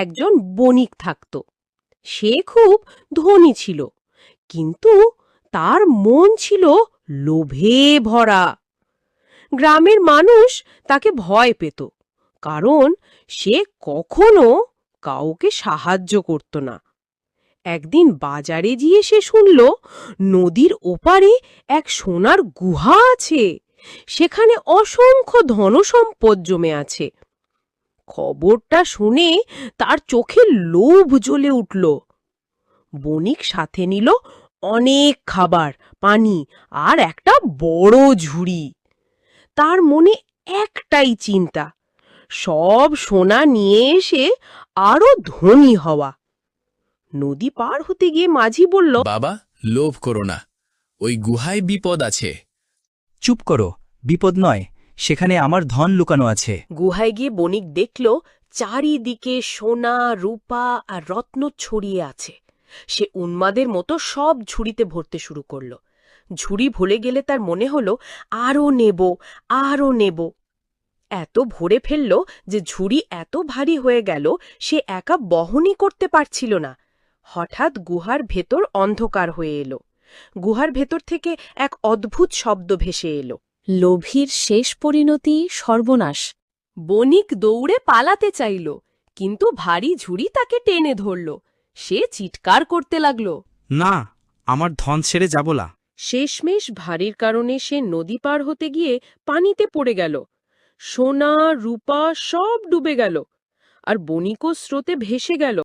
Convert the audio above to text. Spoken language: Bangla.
একজন বণিক থাকত। সে খুব ধনী ছিল, কিন্তু তার মন ছিল লোভে ভরা। গ্রামের মানুষ তাকে ভয় পেত, কারণ সে কখনো কাউকে সাহায্য করত না। একদিন বাজারে গিয়ে সে শুনল, নদীর ওপারে এক সোনার গুহা আছে। সেখানে অসংখ্য ধনসম্পদ জমে আছে। খবরটা শুনে তার চোখে লোভ জ্বলে উঠল। বণিক সাথে নিল অনেক খাবার পানি আর একটা বড় ঝুড়ি। তার মনে একটাই চিন্তা সব সোনা নিয়ে এসে আরও ধনী হওয়া। নদী পার হতে গিয়ে মাঝি বলল বাবা লোভ করো না ওই গুহায় বিপদ আছে। চুপ করো বিপদ নয়। সেখানে আমার ধন লুকানো আছে। গুহায় গিয়ে বণিক দেখল, চারিদিকে সোনা, রূপা আর রত্ন ছড়িয়ে আছে। সে উন্মাদের মতো সব ঝুড়িতে ভরতে শুরু করল। ঝুড়ি ভুলে গেলে তার মনে হলো আরও নেব আরও নেব। এত ভরে ফেলল যে ঝুড়ি এত ভারী হয়ে গেল, সে একা বহনই করতে পারছিল না। হঠাৎ গুহার ভেতর অন্ধকার হয়ে এলো। গুহার ভেতর থেকে এক অদ্ভুত শব্দ ভেসে এলো। লোভীর শেষ পরিণতি সর্বনাশ। বণিক দৌড়ে পালাতে চাইল কিন্তু ভারী ঝুড়ি তাকে টেনে ধরল। সে চিৎকার করতে লাগল। না আমার ধন ছেড়ে যাব না। শেষমেশ ভারীর কারণে সে নদী পার হতে গিয়ে পানিতে পড়ে গেল। সোনা রূপা সব ডুবে গেল। আর বণিকও স্রোতে ভেসে গেল।